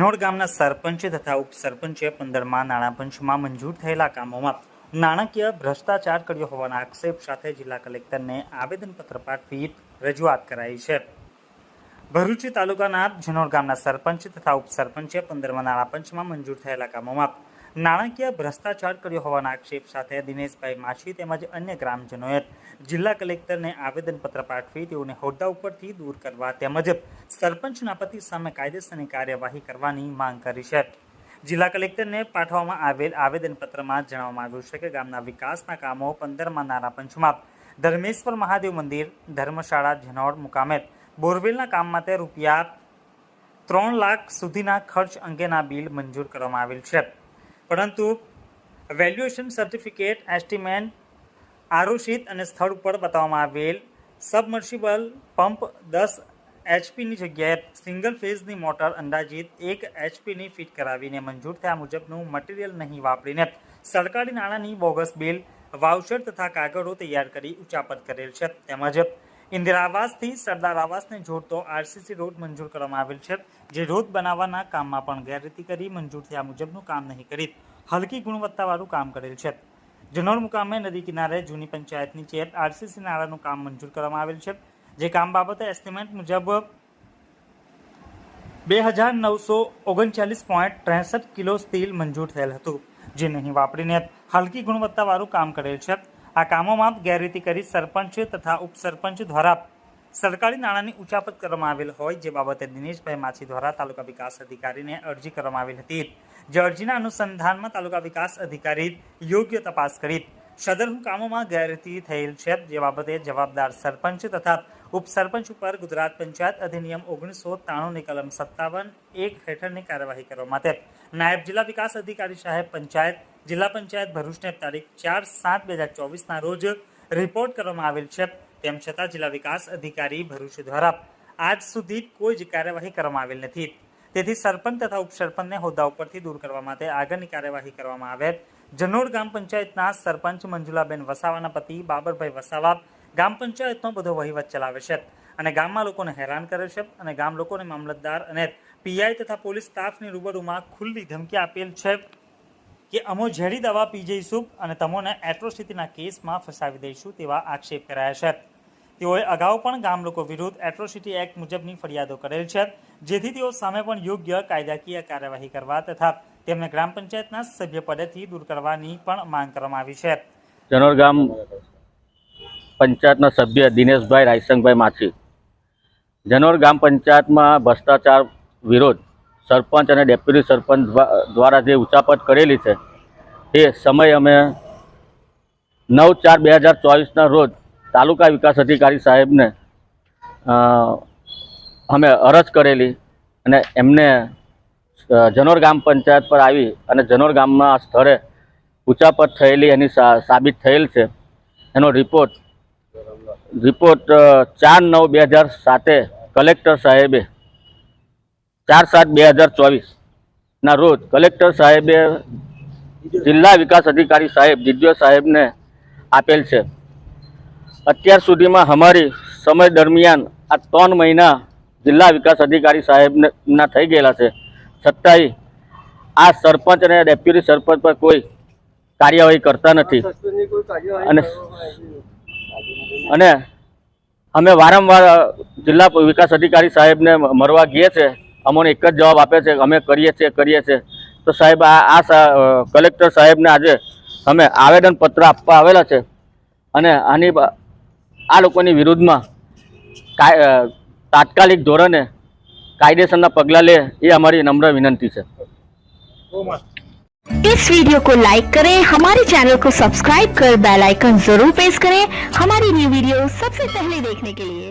જનોડ ગામના સરપંચ તથા ઉપસરપંચે પંદરમાં નાણાં પંચમાં મંજૂર થયેલા કામોમાં નાણાકીય ભ્રષ્ટાચાર કર્યો હોવાના આક્ષેપ સાથે જિલ્લા કલેક્ટરને આવેદનપત્ર પાઠવી રજૂઆત કરાઈ છે. ભરૂચી તાલુકાના જનોડ ગામના સરપંચ તથા ઉપસરપંચે પંદરમાં નાણાં પંચમાં મંજૂર થયેલા કામોમાં નાણાકીય ભ્રષ્ટાચાર કર્યો હોવાના આક્ષેપ સાથે દિનેશભાઈ માછી તેમજ અન્ય ગ્રામજનોએ જિલ્લા કલેક્ટરને આવેદનપત્ર પાઠવી તેઓને હોદ્દા ઉપરથી દૂર કરવા તેમજ સરપંચના પતિ સામે કાયદેસરની કાર્યવાહી કરવાની માંગ કરી છે. જિલ્લા કલેક્ટરને પાઠવવામાં આવેલ આવેદનપત્રમાં જણાવવામાં આવ્યું છે કે ગામના વિકાસના કામો પંદરમાં નાના પંચમાં. ધર્મેશ્વર મહાદેવ મંદિર, ધર્મશાળા, જનોડ મુકામે બોરવેલના કામ માટે રૂપિયા ત્રણ લાખ સુધીના ખર્ચ અંગેના બિલ મંજૂર કરવામાં આવેલ છે. પરંતુ વેલ્યુએશન સર્ટિફિકેટ એસ્ટિમેટ આરોષિત અને સ્થળ ઉપર બતાવવામાં આવેલ સબમર્સિબલ પંપ દસ એચપીની જગ્યાએ સિંગલ ફેઝની મોટર અંદાજિત એક એચપીની ફિટ કરાવીને મંજૂર થયા મુજબનું મટીરિયલ નહીં વાપરીને સરકારી નાણાંની બોગસ બિલ વાઉચર તથા કાગળો તૈયાર કરી ઉચાપત કરેલ છે. તેમજ ઇન્દિરા આવાસથી સરદાર આવાસને જોડતો આરસીસી રોડ મંજૂર કરવામાં આવેલ છે, જે રોડ બનાવવાના કામમાં પણ ગેરરીતિ કરી મંજૂર થયા મુજબનું કામ નહીં કરી હલકી ગુણવત્તાવાળું કામ કરેલ છે. જનોર મુકામે નદી કિનારે જૂની પંચાયતની ચેર આરસીસી નાળાનું કામ મંજૂર કરવામાં આવેલ છે, જે કામ બાબતે એસ્ટિમેટ મુજબ બે હજાર નવસો ઓગણચાલીસ પોઈન્ટ ત્રેસઠ કિલો સ્ટીલ મંજૂર થયેલ હતું, જે નહીં વાપરીને હલકી ગુણવત્તાવાળું કામ કરેલ છે. આ કામોમાં ગેરરીતિ કરી સરપંચ તથા ઉપસરપંચ દ્વારા સરકારી નાણાંની ઉચાપત કરવામાં આવેલ હોય જે બાબતે દિનેશભાઈ માછી દ્વારા તાલુકા વિકાસ અધિકારીને અરજી કરવામાં આવેલ હતી. જે અરજીના અનુસંધાનમાં તાલુકા વિકાસ અધિકારી યોગ્ય તપાસ કરી. સદરનું કામોમાં ગેરરીતિ થયેલ છે જે બાબતે જવાબદાર સરપંચ તથા ઉપસરપંચ ઉપર ગુજરાત પંચાયત અધિનિયમ ઓગણીસો ત્રાણુંની કલમ સત્તાવન એક હેઠળની કાર્યવાહી કરવા માટે નાયબ જિલ્લા વિકાસ અધિકારી સાહેબ પંચાયત જિલ્લા પંચાયત ભરૂચને તારીખ ચાર સાત બે હજાર ચોવીસના રોજ રિપોર્ટ કરવામાં આવેલ છે. તેમ છતાં જિલ્લા વિકાસ અધિકારી ભરૂચ દ્વારા આજ સુધી કોઈ જ કાર્યવાહી કરવામાં આવેલ નથી. તેથી સરપંચ તથા ઉપસરપંચને હોદ્દા ઉપરથી દૂર કરવા માટે આગળની કાર્યવાહી કરવામાં આવે. જનોડ ગામ પંચાયતના સરપંચ મંજુલાબેન વસાવાના પતિ બાબરભાઈ વસાવા ગ્રામ પંચાયતનો બધો વહીવટ ચલાવે છે અને ગામમાં લોકોને હેરાન કરે છે અને ગામ લોકોને મામલતદાર અને પીઆઈ તથા પોલીસ સ્ટાફની રૂબરૂમાં ખુલ્લી ધમકી આપેલ છે. કે અમો ઝેરી દવા પી જઈશું અને તમોને એટ્રોસિટીના કેસમાં ફસાવી દઈશું તેવા આક્ષેપ કરાયા છે. તેઓએ અગાઉ પણ ગામ લોકો વિરુદ્ધ એટ્રોસિટી એક્ટ મુજબની ફરિયાદો કરેલ છે, જેથી તેઓ સામે પણ યોગ્ય કાયદાકીય કાર્યવાહી કરવા તથા તેમને ગ્રામ પંચાયતના સભ્ય પદેથી દૂર કરવાની પણ માંગ કરવામાં આવી છે. જનોર ગામ પંચાયતના સભ્ય દિનેશભાઈ રાયસંગભાઈ માછી. જનોર ગામ પંચાયતમાં ભ્રષ્ટાચાર વિરોધ સરપંચ અને ડેપ્યુટી સરપંચ દ્વારા જે ઉચાપત કરેલી છે, એ સમય અમે નવ ચાર બે હજાર ચોવીસના રોજ તાલુકા વિકાસ અધિકારી સાહેબને અમે અરજ કરેલી અને એમને જનોર ગામ પંચાયત પર આવી અને જનોર ગામમાં સ્થળે ઉચાપત થયેલી એની સાબિત થયેલ છે. એનો રિપોર્ટ રિપોર્ટ ચાર નવ બે હજાર સાતે કલેક્ટર સાહેબે ચાર સાત બે હજાર ચોવીસના રોજ કલેક્ટર સાહેબે જિલ્લા વિકાસ અધિકારી સાહેબ જીડીઓ સાહેબને આપેલ છે. અત્યાર સુધીમાં અમારી સમય દરમિયાન આ ત્રણ મહિના જિલ્લા વિકાસ અધિકારી સાહેબના થઈ ગયેલા છે. છતાંય આ સરપંચ અને ડેપ્યુટી સરપંચ પર કોઈ કાર્યવાહી કરતા નથી. અને અને અમે વારંવાર જિલ્લા વિકાસ અધિકારી સાહેબને મળવા ગયે છે. અમને એક જ જવાબ આપે છે કે અમે કરીએ છીએ કરીએ છીએ તો સાહેબ આ આ સા- અ, કલેક્ટર સાહેબને આજે અમે આવેદનપત્ર આપવા આવેલા છે અને આની બ- આ લોકોની વિરુદ્ધમાં કાય અ, તાત્કાલિક ધોરણે કાયદેસરના પગલાં લે એ અમારી નમ્ર વિનંતી છે इस वीडियो को लाइक करें हमारे चैनल को सब्सक्राइब कर बेल आइकन जरूर प्रेस करें हमारी न्यू वीडियो सबसे पहले देखने के लिए